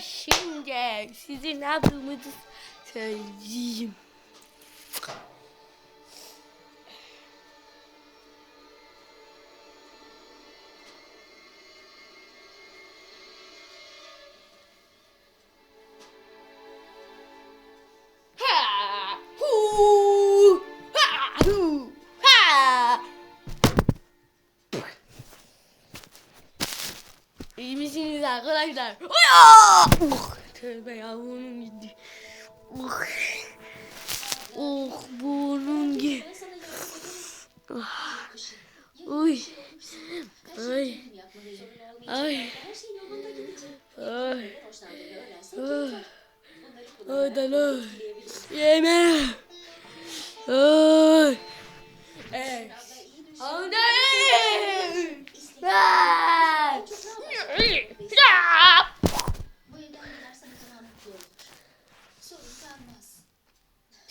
şimdi size ne yaptığımızı söyleyeyim. İyi misiniz arkadaşlar? Oh, tövbe ya burnum gitti. Oh, oh burnum gitti. Uy. Ay. Ay. Gidecek. Ay. Neden hoşlandığını öğrensek Ah. yeter. Bunları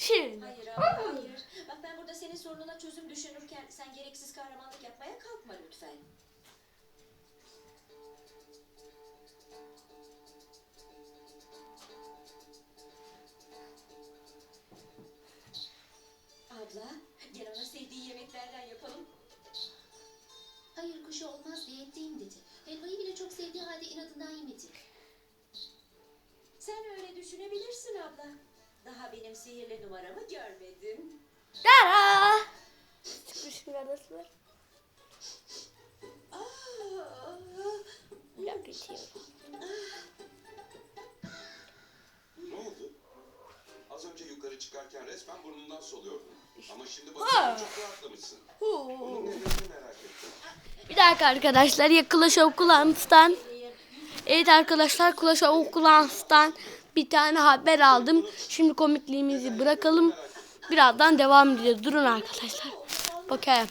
Şimdi. Hayır abla hayır. Bak ben burada senin sorununa çözüm düşünürken sen gereksiz kahramanlık yapmaya kalkma lütfen. Abla gel ona sevdiği yemeklerden yapalım. Hayır kuşu olmaz diyetteyim dedi. Helvayı bile çok sevdiği halde inadından yemedi. Sen öyle düşünebilirsin abla. Benim sihirli numaramı görmedin. Tara. Çıkmış neredesiniz? Aa, Bir dakika içiyorum. Ne oldu? Az önce yukarı çıkarken resmen burnundan soluyordun. Ama şimdi bakıyorum çok rahatlamışsın. Bunun nedenini merak ettim. Bir dakika arkadaşlar ya Clash of Clans'tan Evet arkadaşlar Clash of Clans'tan bir tane haber aldım. Şimdi komikliğimizi bırakalım. Birazdan devam edeceğiz. Durun arkadaşlar. Bakayım.